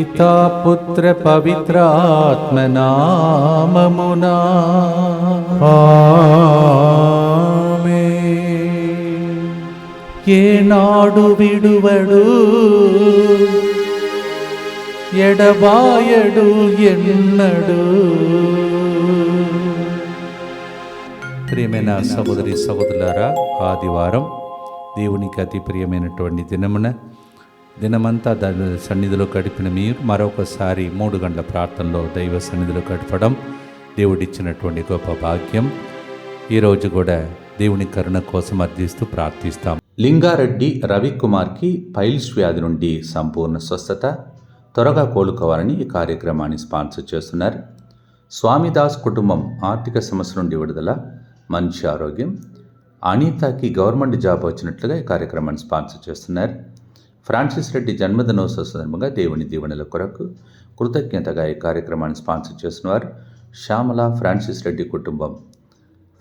పితా పుత్ర పవిత్రాత్మనామమునా ఆమేన్. ఏనాడు విడువడు ఎడబాయడు ఎన్నడు ప్రియమైన సహోదరి సహోదరులారా ఆదివారం దేవునికి అతి ప్రియమైనటువంటి దినమున దినమంతా దాని సన్నిధిలో గడిపిన మీరు మరొకసారి మూడు గంటల ప్రార్థనలో దైవ సన్నిధిలో గడపడం దేవుడిచ్చినటువంటి గొప్ప భాగ్యం. ఈరోజు కూడా దేవుని కరుణ కోసం అర్థిస్తూ ప్రార్థిస్తాం. లింగారెడ్డి రవికుమార్కి పైల్స్ వ్యాధి నుండి సంపూర్ణ స్వస్థత త్వరగా కోలుకోవాలని ఈ కార్యక్రమాన్ని స్పాన్సర్ చేస్తున్నారు. స్వామిదాస్ కుటుంబం ఆర్థిక సమస్య నుండి విడుదల మంచి ఆరోగ్యం. అనితకి గవర్నమెంట్ జాబ్ వచ్చినట్లుగా ఈ కార్యక్రమాన్ని స్పాన్సర్ చేస్తున్నారు. ఫ్రాన్సిస్ రెడ్డి జన్మదినోత్సవ సందర్భంగా దేవుని దీవెనల కొరకు కృతజ్ఞతగా ఈ కార్యక్రమాన్ని స్పాన్సర్ చేస్తున్నారు శ్యామల ఫ్రాన్సిస్ రెడ్డి కుటుంబం.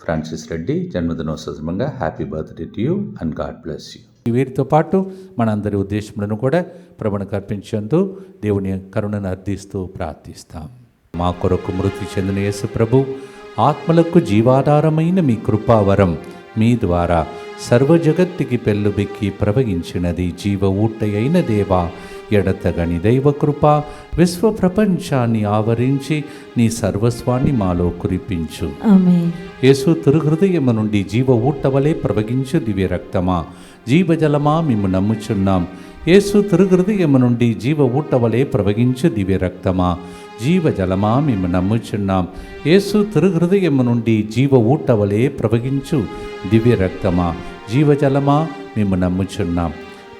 ఫ్రాన్సిస్ రెడ్డి జన్మదినోత్సవ సందర్భంగా happy birthday to you and God bless you. వీరితో పాటు మనందరి ఉద్దేశములను కూడా ప్రభునికి అర్పించేందు దేవుని కరుణను అర్థిస్తూ ప్రార్థిస్తాం. మా కొరకు మృతి చెందిన యేసు ప్రభు ఆత్మలకు జీవాధారమైన మీ కృపావరం మీ ద్వారా సర్వజగత్తికి పెళ్ళుబెక్కి ప్రవహించినది జీవ ఊటయైన దేవా ఎడతగని దైవ కృప విశ్వ ప్రపంచాన్ని ఆవరించి నీ సర్వస్వాన్ని మాలో కురిపించు. యేసు తిరుహృదయము నుండి జీవ ఊటవలే ప్రవగించు దివ్య రక్తమా జీవజలమా మేము నమ్ముచున్నాం. యేసు తిరుహృదయము నుండి జీవ ఊటవలే ప్రవగించు దివ్య రక్తమా జీవజలమా మేము నమ్ముచున్నాం. యేసు తిరుహృదయము నుండి జీవ ఊటవలే ప్రవహించు దివ్య రక్తమా జీవజలమా మేము నమ్ముచున్నాం.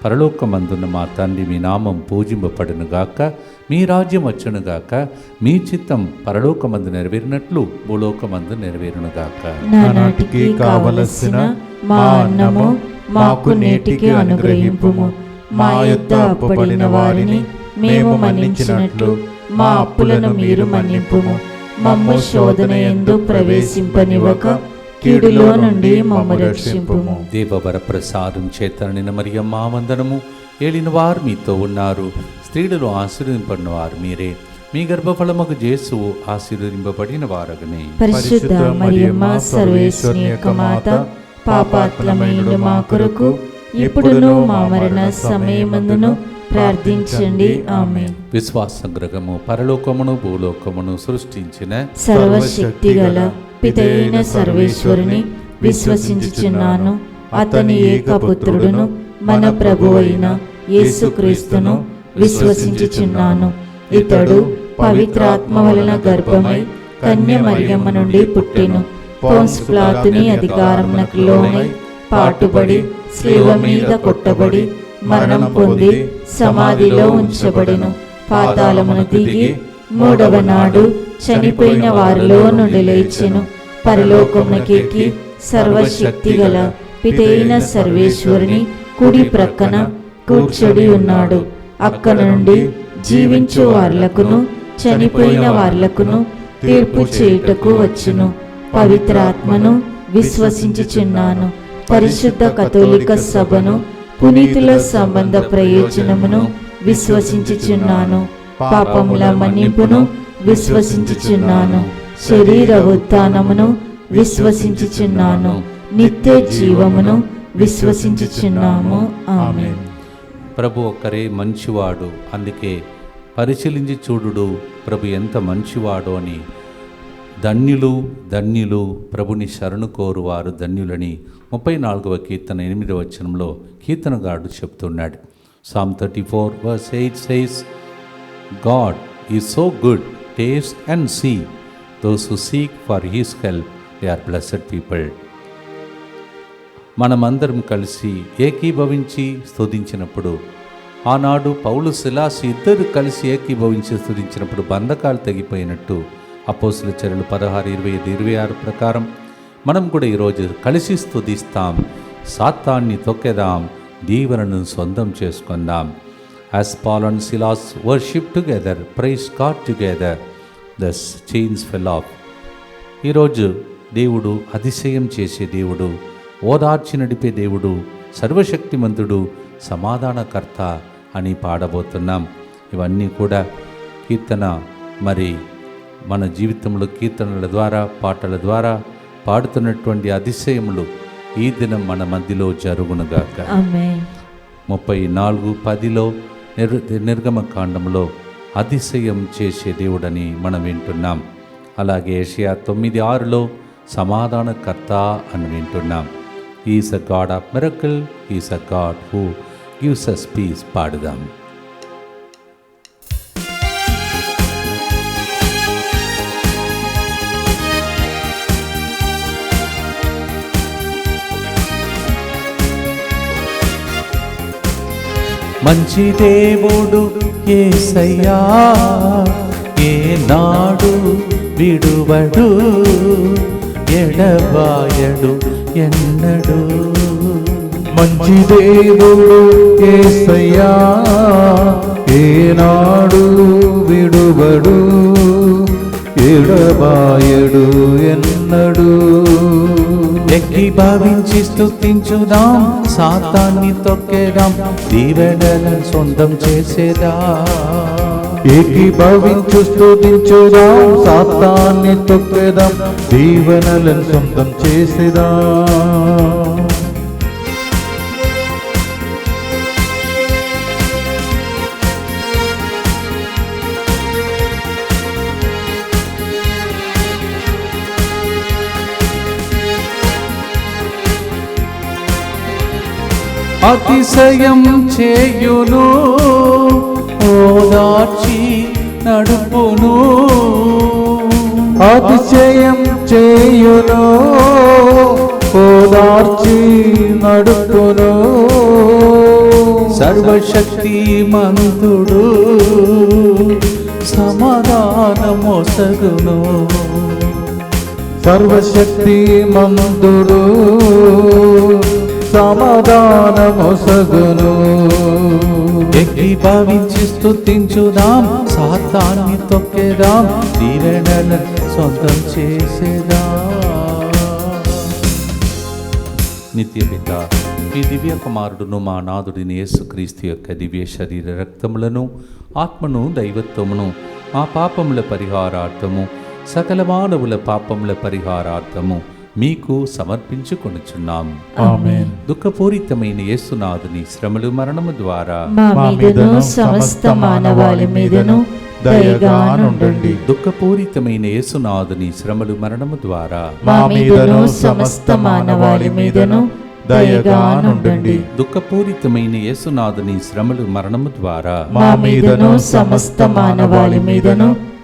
పరలోకమందున్న మా తండ్రి మీ నామం పూజింపబడునుగాక మీ రాజ్యం వచ్చునుగాక మీ చిత్తం పరలోకమందు నెరవేరినట్లు భూలోకమందు నెరవేరునుగాక. నాటికి కావలసిన మా అన్నము మాకు నేటికి అనుగ్రహింపుము. మా యొక్క అప్పబడిన వారిని మేము మన్నించినట్లు మా అప్పులను మీరు మన్నింపుము. మమ్ము శోధన ఎందు ప్రవేశింపనివ్వక కీడులో నుండి మమ్ము రక్షింపుము. దేవవర ప్రసాదం చేతనని మరియమ్మ వందనము ఏలిన వారు మీతో ఉన్నారు. స్త్రీలలో ఆశీర్వదింపడిన వారు మీరే. మీ గర్భఫలముకు జేసు ఆశీర్వదింపబడిన వారగనే. పరిశుద్ధ మరియమ్మ సర్వేశ్వరి యొక్క మాత పాపాత్మమైన మా కొరకు ఇప్పుడును మా మరణ సమయమందును ప్రార్థించండి. ఆమె విశ్వాసగ్రహము పరలోకమును భూలోకమును సృష్టించిన సర్వశక్తి గల పితైన సర్వేశ్వరుని విశ్వసించుచున్నాను. అతని ఏకపుత్రుడును మన ప్రభు అయిన యేసుక్రీస్తును విశ్వసించుచున్నాను. ఇతడు పవిత్రాత్మ వలన గర్భమై కన్య మరియమ్మ నుండి పుట్టెను. పోన్స్ ప్లాతుని అధికారమునకు లోనై పాటుబడి స్లీవ మీద కొట్టబడి మరణం పొంది సమాధిలో ఉంచబడెను. పాతాళమును దిగి మూడవ నాడు చనిపోయిన వారిలో నుండి లేచెను. పరలోకమునకెక్కి సర్వశక్తి గల పితైన సర్వేశ్వరుని కుడి ప్రక్కన కూర్చొని ఉన్నాడు. అక్క నుండి జీవించు వార్లకును చనిపోయిన వార్లకును తీర్పు చేయుటకు వచ్చును. పవిత్రాత్మను విశ్వసించుచున్నాను. పరిశుద్ధ కథోలిక సభను పునీతుల సంబంధ ప్రయోజనమును విశ్వసించుచున్నాను. పాపముల మన్నింపును విశ్వసించుచున్నాను. శరీర ఉత్థానమును విశ్వసించుచున్నాను. నిత్య జీవమును విశ్వసించుచున్నాము. ఆమె ప్రభు ఒక్కరే మంచివాడు అందుకే పరిశీలించి చూడుడు ప్రభు ఎంత మంచివాడు అని ధన్యులు ధన్యులు ప్రభుని శరణు కోరువారు ధన్యులని. ముప్పై నాలుగవ కీర్తన ఎనిమిదవ వచనంలో కీర్తనగాడు చెప్తున్నాడు. Psalm thirty four verse eight says God is so good taste and see those who seek for his help they are blessed people మనమందరం కలిసి ఏకీభవించి స్తుతించినప్పుడు ఆనాడు పౌలు శిలాసి ఇద్దరు కలిసి ఏకీభవించి స్తుతించినప్పుడు బంధకాలు తెగిపోయినట్టు అపోసుల చర్యలు పదహారు ఇరవై ఐదు ఇరవై ఆరు ప్రకారం మనం కూడా ఈరోజు కలిసి స్థుతిస్తాం సాత్తాన్ని తొక్కెదాం దీవెనను సొంతం చేసుకుందాం. As Paul and Silas worship together praise God together thus chains fell off ఈరోజు దేవుడు అతిశయం చేసే దేవుడు ఓదార్చి నడిపే దేవుడు సర్వశక్తిమంతుడు సమాధానకర్త అని పాడబోతున్నాం. ఇవన్నీ కూడా కీర్తన మరి మన జీవితంలో కీర్తనల ద్వారా పాటల ద్వారా పాడుతున్నటువంటి అతిశయములు ఈ దినం మన మధ్యలో జరుగునుగాక. ముప్పై నాలుగు పదిలో నిర్ నిర్గమ కాండంలో అతిశయం చేసే దేవుడని మనం వింటున్నాం. అలాగే ఏషియా తొమ్మిది ఆరులో సమాధానకర్త అని వింటున్నాం. Is a God of miracle is a God who gives us peace పాడుదాం. మంచి దేవుడు ఏసయ్యా ఏనాడు విడువడు ఎడబాయడు ఎన్నడు. మంచి దేవుడు ఏసయ్యా ఏనాడు విడువడు ఎడబాయడు ఎన్నడు. ఎక్కి భావించి స్థుతించుదాం సాతాన్ని తొక్కేదాం. దీవెడలను సొంతం చేసేదా. ఏకీభవించు స్తుతించుదాం. సాతాన్ని తొక్కేదాం. దీవెనలను సొంతం చేసేదా. అతిశయం చేయును. ఓదార్చి నడుపును. అతిశయం చేయును. ఓదార్చి నడుపును. సర్వశక్తి మంతుడు సమాధానమొసగును సర్వశక్తి మందుడు సమాధానమొసగును ఎక్కి భావించి స్థుతించుదాం సాతాన్ని తొక్కేదాం దీవెనల సొంతం చేసేదా. నిత్య పిత ఈ దివ్య కుమారుడును మా నాథుడిని యేసుక్రీస్తు యొక్క దివ్య శరీర రక్తములను ఆత్మను దైవత్వమును మా పాపముల పరిహారార్థము సకల మానవుల పాపముల పరిహారార్థము మీకు సమర్పించుకొనుచున్నాము ఆమేన్. దుఃఖపూరితమైన యేసునాథుని శ్రమలు మరణము ద్వారా మా మీదను సమస్త మానవాళి మీదను దయగా నుండండి దుఃఖపూరితమైన యేసునాథుని శ్రమలు మరణము ద్వారా మా మీదను సమస్త మానవాళి మీదను దయగా నుండండి దుఃఖపూరితమైన యేసునాథుని శ్రమలు మరణము ద్వారా మా మీదను సమస్త మానవాళి మీదను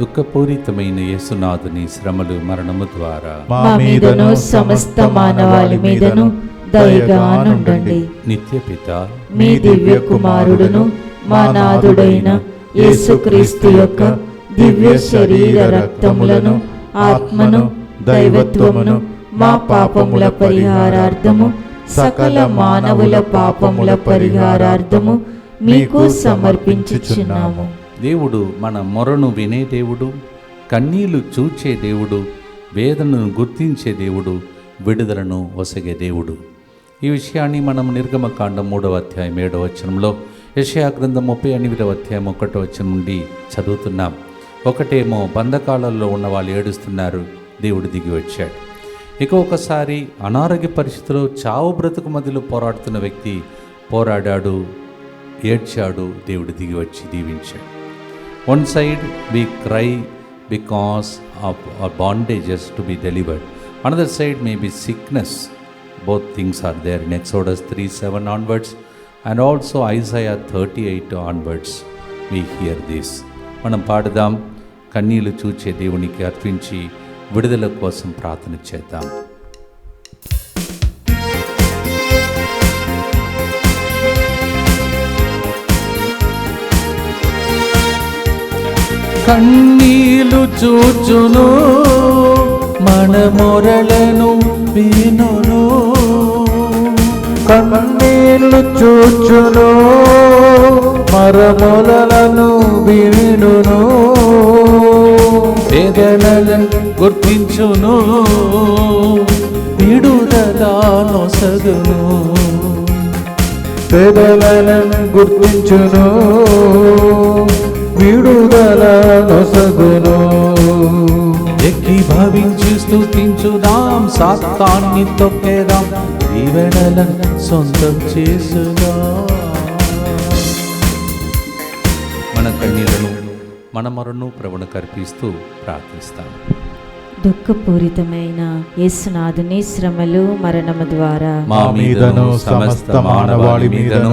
దుఃఖపూరితమైన యేసునాథుని శ్రమలు మరణము ద్వారా. మా మీదను సమస్త మానవాళి మీదను దయగా నుండండి నిత్య పిత మీ దివ్య కుమారుడును మా నాథుడైన యేసుక్రీస్తు యొక్క దివ్య శరీర రక్తములను ఆత్మను దైవత్వమును మా పాపముల పరిహారార్థము సకల మానవుల పాపముల పరిహారార్థము మీకు సమర్పించుచున్నాము. దేవుడు మన మొరను వినే దేవుడు కన్నీళ్ళు చూచే దేవుడు వేదనను గుర్తించే దేవుడు విడుదలను ఒసగే దేవుడు. ఈ విషయాన్ని మనం నిర్గమకాండం మూడవ అధ్యాయం ఏడవ వచనంలో యషయా గ్రంథం ముప్పై ఎనిమిదవ అధ్యాయం ఒకటో వచనం నుండి చదువుతున్నాం. ఒకటేమో బంధకాలలో ఉన్న వాళ్ళు ఏడుస్తున్నారు దేవుడు దిగి వచ్చాడు. ఇక ఒకసారి అనారోగ్య పరిస్థితిలో చావు బ్రతుకు మధ్యలో పోరాడుతున్న వ్యక్తి పోరాడాడు ఏడ్చాడు దేవుడు దిగి వచ్చి దీవించాడు. One side we cry because of our bondages to be delivered another side may be sickness both things are there in three seven onwards and also Isaiah thirty eight onwards we hear this మనం పాడదాం. కన్నీళ్ళు చూచే దేవునికి అర్పించి విడుదల కోసం ప్రార్థన చేద్దాం. కన్నీలు చూచును మన మొరలను వినును. కన్నీళ్ళు చూచును మరమొరలను వినును. వేదనలను గుర్తించును విడుదల నొసగును. పెదలను గుర్తించును. విడుదల నొసగును. ఎక్కి భావించి స్తుతించుదాం సాత్తాన్ని తొక్కేదాం దీవెనలను సొంతం చేసుగా మన కన్నీళ్ళను మన మరణు ప్రభును కర్పిస్తూ ప్రార్థిస్తాం. దుఃఖపూరితమైన యేసునాథుని శ్రమలు మరణము ద్వారా మా మీదను సమస్త మానవాళి మీదను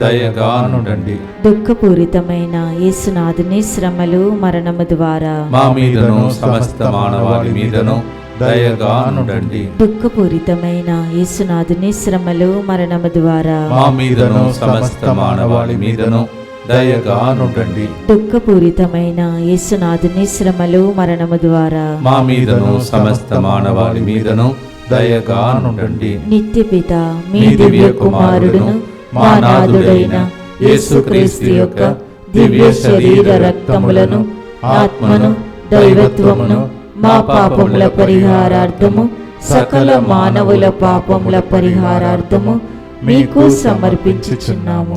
దయగా నుండండి. దుఃఖపూరితమైన యేసునాథుని శ్రమలు మరణము ద్వారా. మా మీదను సమస్త మానవాళి మీదను దయగా నుండండి. దుఃఖపూరితమైన యేసునాథుని శ్రమలు మరణము ద్వారా. మా మీదను సమస్త మానవాళి మీదను దయగా నుండండి. దుఃఖపూరితమైన యేసునాథుని శ్రమలు మరణము ద్వారా. మా మీదను సమస్త మానవాళి మీదను దయగా నుండండి. నిత్యపిత మీ దివ్య కుమారుడును మా నాథుడైన యేసుక్రీస్తు యొక్క దివ్య శరీర రక్తములను ఆత్మను దైవత్వమును మా పాపముల పరిహారార్థము సకల మానవుల పాపముల పరిహారార్థము మీకు సమర్పించుచున్నాము.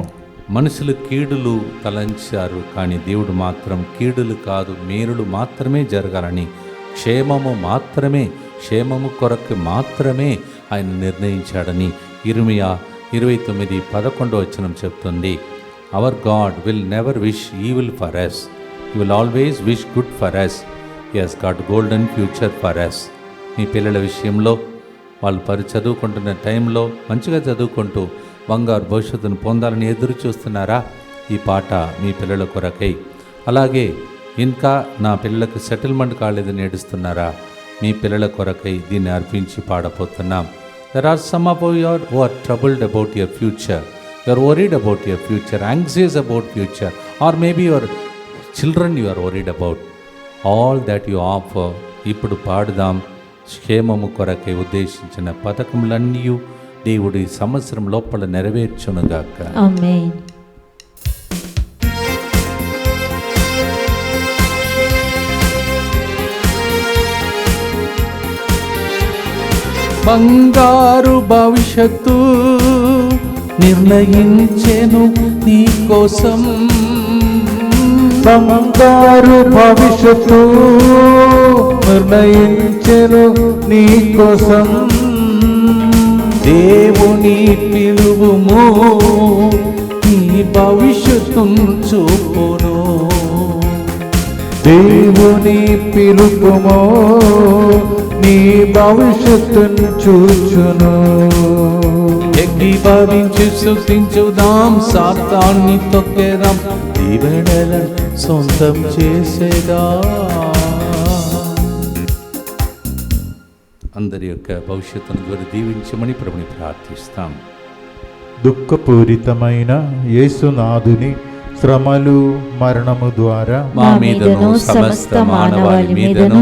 మనుషులు కీడులు తలంచారు కానీ దేవుడు మాత్రం కీడులు కాదు మేలులు మాత్రమే జరగాలని క్షేమము మాత్రమే క్షేమము కొరకు మాత్రమే ఆయన నిర్ణయించాడని ఇరుమియా ఇరవై తొమ్మిది పదకొండో వచనం చెప్తుంది. Our God will never wish evil for us you will always wish good for us us God golden future for us మీ పిల్లల విషయంలో వాళ్ళు పరి చదువుకుంటున్న టైంలో మంచిగా చదువుకుంటూ బంగారు భవిష్యత్తును పొందాలని ఎదురు చూస్తున్నారా? ఈ పాట మీ పిల్లల కొరకై. అలాగే ఇంకా నా పిల్లలకు సెటిల్మెంట్ కాలేదని ఏడుస్తున్నారా? మీ పిల్లల కొరకై దీన్ని అర్పించి పాడపోతున్నాం there are some above your who are troubled about your future your worried about your future anxious about future or maybe your children you are worried about all that you offer ఇప్పుడు పాడుదాం. క్షేమము కొరకై ఉద్దేశించిన పథకములన్నీ దేవుడి సంవత్సరం లోపల నెరవేర్చునుగాక. బంగారు భవిష్యత్తు నిర్ణయించెను నీ కోసం. బంగారు భవిష్యత్తు నిర్ణయించెను నీ కోసం. దేవుని పిలువుము నీ భవిష్యత్తును చూపును. దేవుని పిలుపుమో నీ భవిష్యత్తును చూచును. ఎక్కి భావించి సృష్టించుదాం సాతాన్ని తొక్కేదాం దీవెనల సొంతం చేసేదా. అందరి యొక్క భవిష్యత్తును ద్వారా దీవించమని ప్రభుని ప్రార్థిస్తాం. దుఃఖపూరితమైన యేసునాథుని శ్రమలు మరణము ద్వారా మా మీదను సమస్త మానవాళి మీదను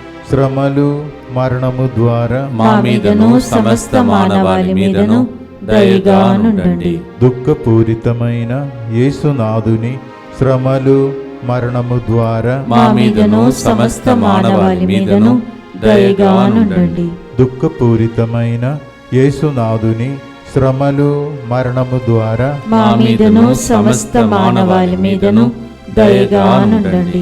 శ్రమలు మరణము ద్వారా మా మీదను సమస్త మానవాళి మీదను దయగా నుండండి. దుఃఖపూరితమైన యేసునాథుని శ్రమలు మరణము ద్వారా మా మీదను సమస్త మానవాళి మీదను దయగా నుండండి దుఃఖపూరితమైన యేసునాథుని శ్రమలు మరణము ద్వారా మా మీదను సమస్త మానవాళి మీదను దయగా నుండండి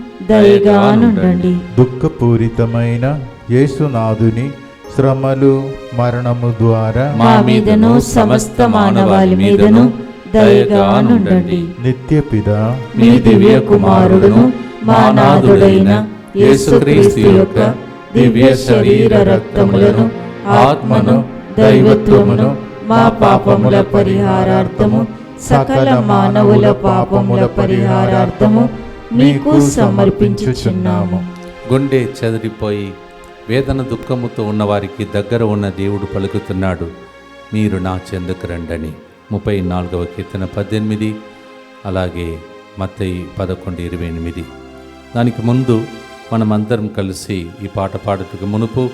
దయగా నుండండి. దుఃఖపూరితమైన యేసునాథుని శ్రమలు మరణము ద్వారా మా మీదను సమస్త మానవాళి మీదను దయగా నుండండి. నిత్య పిత మీ దివ్య కుమారుడును మా నాథుడైన యేసుక్రీస్తు యొక్క దివ్య శరీర రక్తములను ఆత్మను దైవత్వమును మా పాపముల పరిహారార్థము సకల మానవుల పాపముల పరిహారార్థము మీకు సమర్పించుచున్నాము. గుండె చెదిరిపోయి వేదన దుఃఖముతో ఉన్నవారికి దగ్గర ఉన్న దేవుడు పలుకుతున్నాడు. మీరు నా చెందుకు రండని. ముప్పై నాలుగవ కీర్తన పద్దెనిమిది అలాగే మత్తయి పదకొండు ఇరవై ఎనిమిది. దానికి ముందు మనమందరం కలిసి ఈ పాట పాడుటకు మునుపు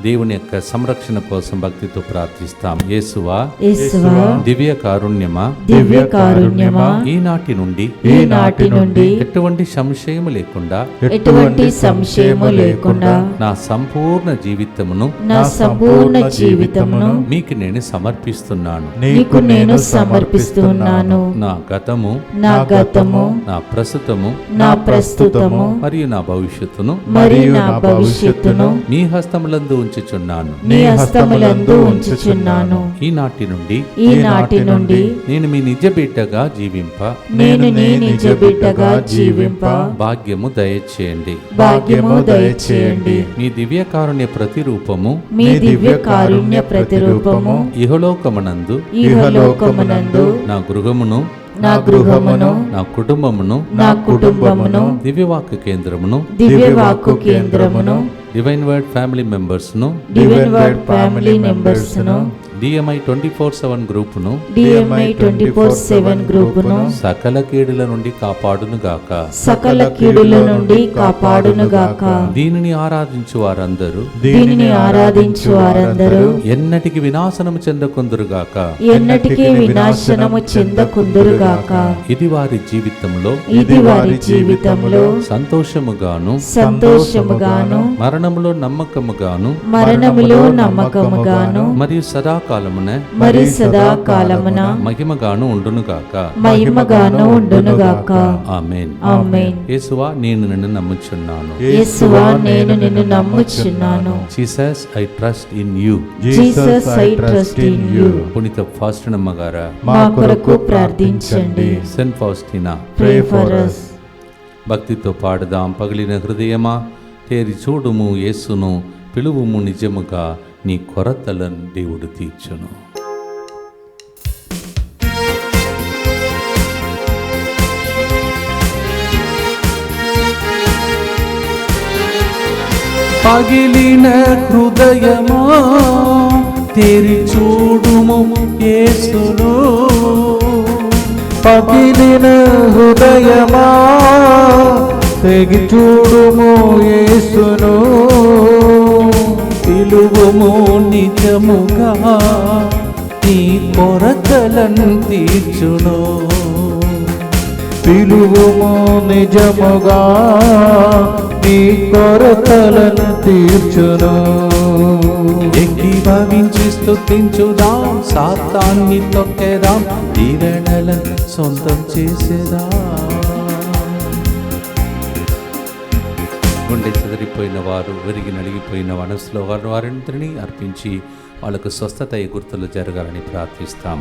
దేవుని యొక్క సంరక్షణ కోసం భక్తితో ప్రార్థిస్తాం. యేసువా యేసువా దివ్య కారుణ్యమా? దివ్య కారుణ్యమా? ఈనాటి నుండి ఈనాటి నుండి ఎటువంటి సంశయము లేకుండా ఎటువంటి సంశయము లేకుండా నా సంపూర్ణ జీవితమును నా సంపూర్ణ జీవితమును మీకు నేను సమర్పిస్తున్నాను. నీకు నేను సమర్పిస్తున్నాను. నా గతము నా గతము నా ప్రస్తుతము నా ప్రస్తుతము మరియు నా భవిష్యత్తును మరియు నా భవిష్యత్తును మీ హస్తములందు ఉంచుచున్నాను. నీ హస్తములందు ఉంచుచున్నాను. ఈనాటి నుండి ఈనాటి నుండి నేను మీ నిజ బిడ్డగా జీవింప. నేను నీ నిజ బిడ్డగా జీవింప. భాగ్యము దయచేయండి. భాగ్యము దయచేయండి. మీ దివ్యకారుణ్య ప్రతిరూపము. మీ దివ్య కారుణ్య ప్రతిరూపము. ఇహలోకమనందు ఇహలోకమునందు నా గృహమును నా గృహమును నా కుటుంబమును నా కుటుంబమును దివ్యవాక్య కేంద్రమును దివ్య వాక్కు కేంద్రమును డివైన్ వర్డ్ ఫ్యామిలీ మెంబర్స్ను డివైన్ వర్డ్ ఫ్యామిలీ మెంబర్స్ను డిఎంఐ ట్వంటీ ఫోర్ సెవెన్ గ్రూపును డిఎంఐ ట్వంటీ ఫోర్ సెవెన్ గ్రూపును సకల కీడుల నుండి కాపాడును గాక. సకల కీడుల నుండి కాపాడును గాక. దీనిని ఆరాధించు వారందరూ దీనిని ఆరాధించు వారందరూ ఎన్నటికి వినాశనము చెందకుందురుగాక ఎన్నటికీ వినాశనము చెందకుందురుగాక ఇది వారి జీవితంలో ఇది వారి జీవితంలో సంతోషముగాను సంతోషముగాను మరణములో నమ్మకముగాను మరణములో నమ్మకముగాను మరియు సదాకాలమున మరి సదాకాలమున మహిమగాను ఉండునుగాక మహిమగాను ఉండునుగాక ఆమెన్ ఆమేన్ యేసువా నేను నిన్ను నమ్ముచున్నాను యేసువా నేను నిన్ను నమ్ముచున్నాను Jesus I trust in you Jesus I trust in you పునిత ఫాస్టనమ్మ గారా మా కొరకు ప్రార్థించండి saint Faustina pray for us. భక్తితో పాడుదాం పగిలిన హృదయమా తేరి చూడుము యేసును పిలువుము నిజముగా నీ కొరతలను దేవుడు తీర్చును. పగిలిన హృదయమో తెరి చూడుము యేసును. పగిలిన హృదయమా తెగి చూడుము యేసును. పిలువము నిజముగా నీ కొరతలను తీర్చును. పిలువుము నిజముగా నీ కొరతలను తీర్చును. ఏకీభవించి స్తుతించుదాం సాతాన్ని తొక్కేదాం దీవెనలను సొంతం చేసేదా. గుండె చెదిరిపోయిన వారు విరిగి నలిగిపోయిన మనసులో వారి వారందరినీ అర్పించి వాళ్ళకు స్వస్థత గుర్తులు జరగాలని ప్రార్థిస్తాం.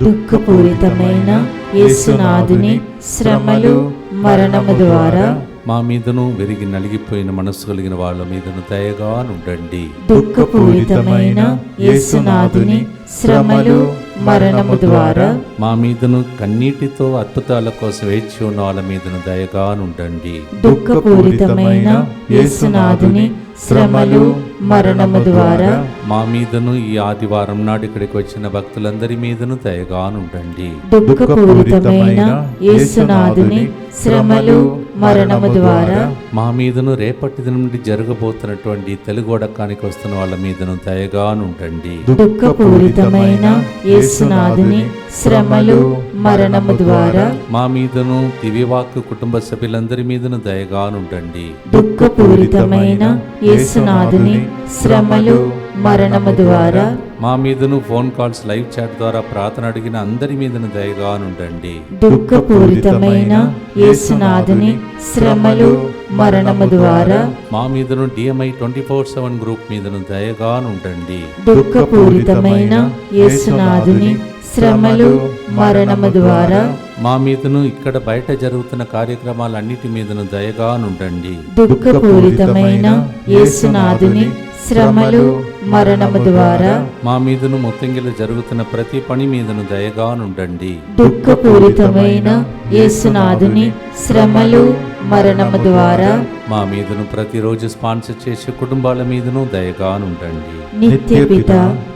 దుఃఖపూరితమైన యేసునాథుని శ్రమలు మరణము ద్వారా మా మీదను విరిగి నలిగిపోయిన మనస్సు కలిగిన వాళ్ళ మీదను దయగా ఉండండి దుఃఖపూరితమైన యేసునాథుని శ్రమలు మరణము ద్వారా మా మీదను కన్నీటితో అద్భుతాల కోసం వేచి ఉన్న వాళ్ళ మీదను దయగా ఉండండి దుఃఖపూరితమైన యేసునాథుని శ్రమలు మరణము ద్వారా మా మీదను ఈ ఆదివారం నాడు ఇక్కడికి వచ్చిన భక్తులందరి మీదను దయగా ఉండండి దుఃఖపూరితమైన యేసునాథుని శ్రమలు మరణము ద్వారా మా మీదను రేపటి దినం నుండి జరగబోతున్నటువంటి తెలుగు వడకానికి వస్తున్న వాళ్ళ మీదను దయగా ఉండండి దుఃఖపూరితమైన యేసునాథుని శ్రమలు మరణము ద్వారా మా మీదను దివ్యవాక్కు కుటుంబ సభ్యులందరి మీదను దయగా ఉండండి దుఃఖపూరితమైన యేసునాథుని శ్రమలు మరణము ద్వారా మా మీదను ఫోన్ కాల్స్ లైవ్ చాట్ ద్వారా ప్రార్థన అడిగిన అందరి మీదను దయగా ఉండండి దుఃఖపూరితమైన యేసునాథుని శ్రమలు మరణము ద్వారా మా మీదను DMI twenty four seven group మీదను దయగా ఉండండి దుఃఖపూరితమైన యేసునాథుని శ్రమలు మరణము ద్వారా మా మీదను ఇక్కడ బయట జరుగుతున్న కార్యక్రమాలన్నిటి మీదను దయగా ఉండండి దుఃఖపూరితమైన యేసునాథుని శ్రమలు మరణము ద్వారా మా మీదను ముత్తంగిలు జరుగుతున్న ప్రతి పని మీదను దయగా ఉండండి దుఃఖపూరితమైన యేసునాథుని శ్రమలు మరణము ద్వారా మా మీదను ప్రతిరోజు స్పాన్సర్ చేసే కుటుంబాల మీదను దయగా ఉండండి నిత్య పిత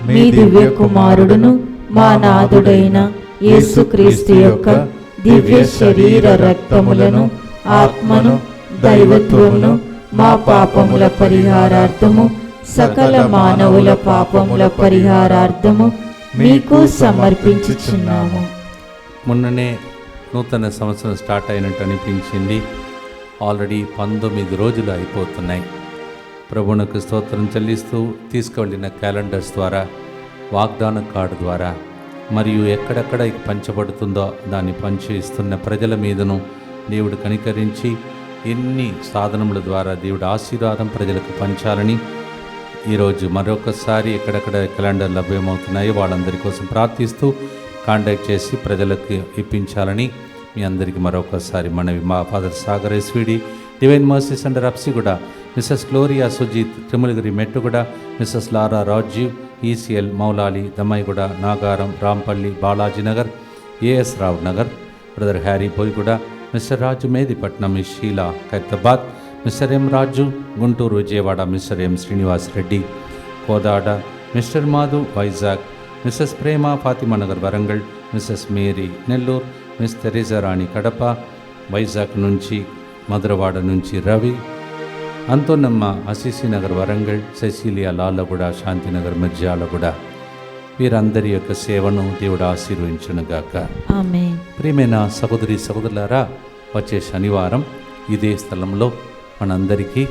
మీ దివ్య కుమారుడును మా నాథుడైన యేసుక్రీస్తు యొక్క దివ్య శరీర రక్తములను ఆత్మను దైవత్వమును మా పాపముల పరిహారార్థము సకల మానవుల పాపముల పరిహారార్థము మీకు సమర్పించుచున్నాము. మొన్ననే నూతన సంవత్సరం స్టార్ట్ అయినట్టు అనిపించింది. ఆల్రెడీ పంతొమ్మిది రోజులు అయిపోతున్నాయి. ప్రభువునకు స్తోత్రం చెల్లిస్తూ తీసుకువెళ్ళిన క్యాలెండర్స్ ద్వారా వాగ్దాన కార్డు ద్వారా మరియు ఎక్కడెక్కడ పంచబడుతుందో దాన్ని పంచి ఇస్తున్న ప్రజల మీదను దేవుడు కనికరించి ఎన్ని సాధనముల ద్వారా దేవుడు ఆశీర్వాదం ప్రజలకు పంచాలని ఈరోజు మరొకసారి ఎక్కడెక్కడ క్యాలెండర్ లభ్యమవుతున్నాయో వాళ్ళందరి కోసం ప్రార్థిస్తూ కాంటాక్ట్ చేసి ప్రజలకు ఇప్పించాలని మీ అందరికీ మరొకసారి మనవి మా father Sagar SVD divine mercies రప్సి Habsiguda Mrs Gloria Sujith Tirumalagiri Mettuguda Mrs Laura Rajeev ECL Moulali Dammaiguda Nagaram Rampally Balaji Nagar A S Rao Nagar brother Harry Boiguda Mr Raju Medipatnam miss Sheela Khairatabad Mr M Raju Guntur Vijayawada Mr M Srinivas Reddy Kodad Mr Madhu Vizag Mrs Prema Fatima Nagar Warangal Mrs Mary Nellore miss Theresa Rani Kadapa Vizag నుంచి మధురవాడ నుంచి Ravi Anthonamma Assisi Nagar Warangal Cecilia Lalaguda Shantinagar Mirjalaguda. వీరందరి యొక్క సేవను దేవుడు ఆశీర్వదించునుగాక ఆమె ప్రియమైన సహోదరి సహోదరులారా వచ్చే శనివారం ఇదే స్థలంలో మనందరికీ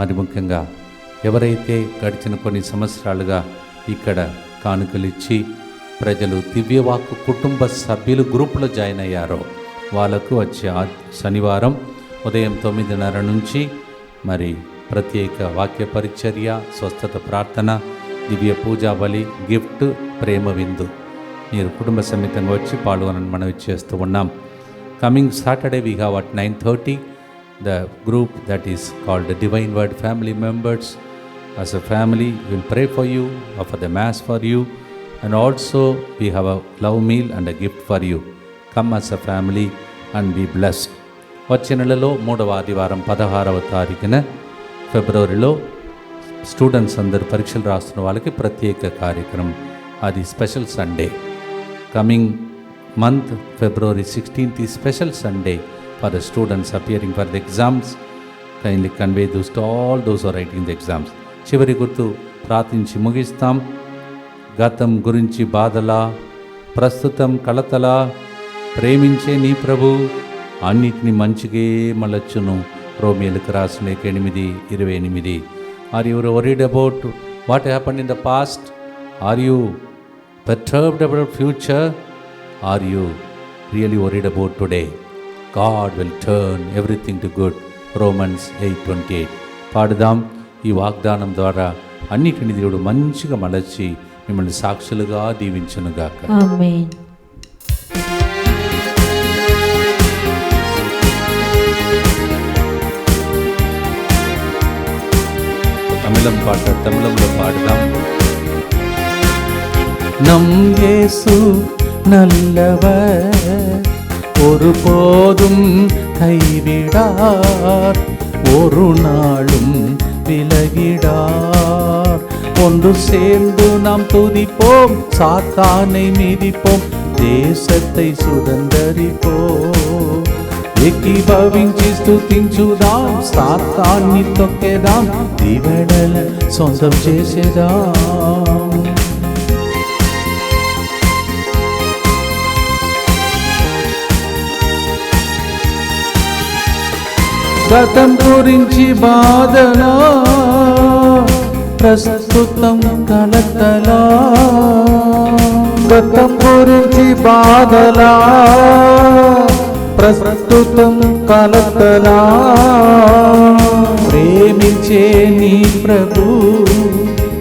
మరి ముఖ్యంగా ఎవరైతే గడిచిన కొన్ని సంవత్సరాలుగా ఇక్కడ కానుకలిచ్చి ప్రజలు దివ్యవాక్కు కుటుంబ సభ్యులు గ్రూపులో జాయిన్ అయ్యారో వాళ్ళకు వచ్చే శనివారం ఉదయం తొమ్మిదిన్నర నుంచి మరి ప్రత్యేక వాక్య పరిచర్య స్వస్థత ప్రార్థన దివ్య పూజా బలి గిఫ్ట్ ప్రేమ విందు. మీరు కుటుంబ సమేతంగా వచ్చి పాల్గొనని మనం చేస్తూ ఉన్నాం. Coming Saturday we have at nine thirty the group that is called divine word family members as a family will pray for you offer the mass for you and also we have a love meal and a gift for you come as a family and be blessed వచ్చే నెలలో మూడవ ఆదివారం పదహారవ తారీఖున ఫిబ్రవరిలో students అందరు పరీక్షలు రాస్తున్న వాళ్ళకి ప్రత్యేక కార్యక్రమం. అది special Sunday. Coming month February sixteenth ఈ special Sunday for the students appearing for the exams. Kindly convey those to all those are writing the exams చివరి గుర్తు ప్రార్థించి ముగిస్తాం. గతం గురించి బాధలా ప్రస్తుతం కలతలా ప్రేమించే నీ ప్రభు. అన్నిటిని మంచిగే మలచును రోమియోలకు రాసిన లేఖ ఎనిమిది ఇరవై ఎనిమిది. Are you worried about what happen in the past are you perturbed about future are you really worried about today God will turn everything to good Romans eight twenty eight పాడుదాం ఈ వాగ్దానం ద్వారా అన్నిటిని దేవుడు మంచిగా మలచి మిమ్మల్ని సాక్షులుగా దీవించునుగాక. ఆమేన్ தமிழம் பாட்ட தமிழம்ல பாடுதான். நம் இயேசு நல்லவர் ஒருபோதும் கைவிடார் ஒரு நாளும் விலகிடார். ஒன்று சேர்ந்து நாம் துதிப்போம் சாத்தானை மிதிப்போம் தேசத்தை சுதந்தரிப்போம். ఏకీభవించి స్థుతించుదాం సాతాన్ని తొక్కేదాం దీవెడల సొంతం చేసేదాం. గతం గురించి బాధలా ప్రస్తుతం కలతలా. గతం గురించి బాధలా. ప్రస్తుతం కలతలా ప్రేమించే నీ ప్రభు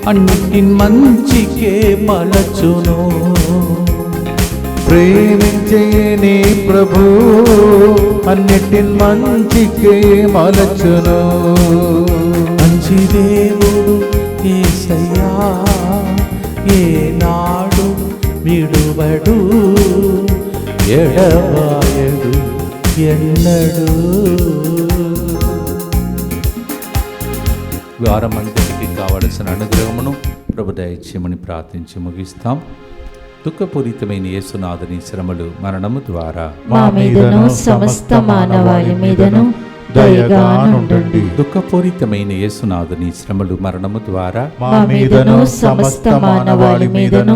అన్నిటి మంచికే మలచును. ప్రేమించే నీ ప్రభు అన్నిటి మంచికే మలచును. మంచి దేవుడు ఏసయ్యా ఏనాడు విడువడు. ఎడబాయడు ఎన్నడు. వారమంతటికి కావలసిన అనుగ్రహమును ప్రభు దయచేయమని ప్రార్థించి ముగిస్తాం. దుఃఖపూరితమైన యేసునాథుని శ్రమలు మరణము ద్వారా మా మీదను సమస్త మానవాళి మీదను దయగా నుండండి దుఃఖపూరితమైన యేసునాథుని శ్రమలు మరణము ద్వారా మా మీదను సమస్త మానవాళి మీదను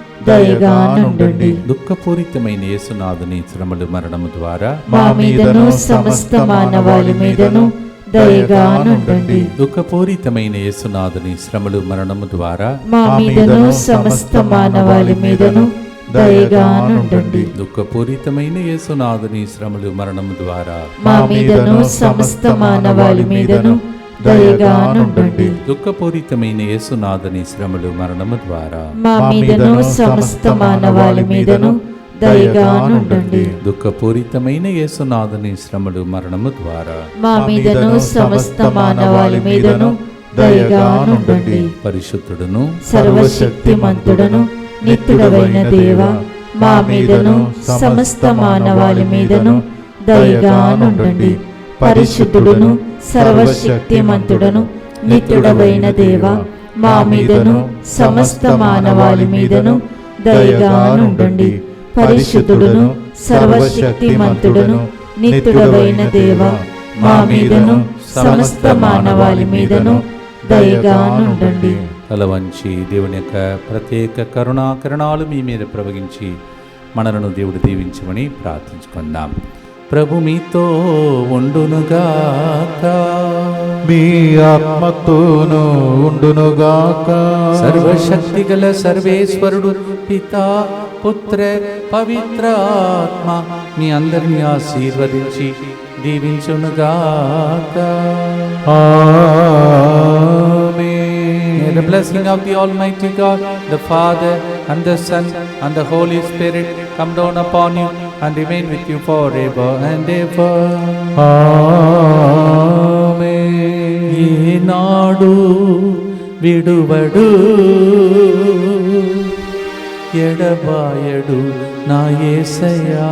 దయగా నుండండి దుఃఖపూరితమైన యేసునాథుని శ్రమలు మరణము ద్వారా మా మీదను సమస్త మానవాళి మీదను దయగా నుండండి దుఃఖపూరితమైన యేసునాథుని శ్రమలు మరణము ద్వారా మా మీదను సమస్త మానవాళి మీదను దయగా నుండండి దుఃఖపూరితమైన యేసునాథుని శ్రమలు మరణము ద్వారా మా మీదను సమస్త మానవాళి మీదను దయగా నుండండి దుఃఖపూరితమైన యేసునాథుని శ్రమలు మరణము ద్వారా మా మీదను సమస్త మానవాళి మీదను దయగా నుండండి దుఃఖపూరితమైన యేసునాథుని శ్రమలు మరణము ద్వారా మా మీదను సమస్త మానవాళి మీదను దయగా నుండండి పరిశుద్ధుడును సర్వశక్తిమంతుడను నిత్యుడవైన దేవ మా మీదను సమస్త మానవాళి మీదను దయగా నుండండి పరిశుద్ధుడును సర్వశక్తిమంతుడను నిత్యుడవైన దేవ మా మీదను సమస్త మానవాళి మీదను దయగానుండండి పరిశుద్ధుడును సర్వశక్తిమంతుడను నిత్యుడవైన దేవ మా మీదను సమస్త మానవాళి మీదను దయగానుండండి నుండండి దేవుని యొక్క ప్రత్యేక కరుణాకరణాలు మీ మీద ప్రవగించి మనలను దేవుడు దీవించమని ప్రార్థించుకుందాం. ప్రభు మీతో ఉండునుగాక మీ ఆత్మతోను ఉండునుగాక సర్వశక్తి గల సర్వేశ్వరుడు పితా పుత్ర పవిత్ర ఆత్మ మీ అందరినీ ఆశీర్వదించి దీవించునుగాక the blessing of the Almighty God, the Father, and the Son, and the Holy Spirit come down upon you and remain with you forever and ever. ఈనాడు విడువడు ఎడబాయడు నా యేసయ్యా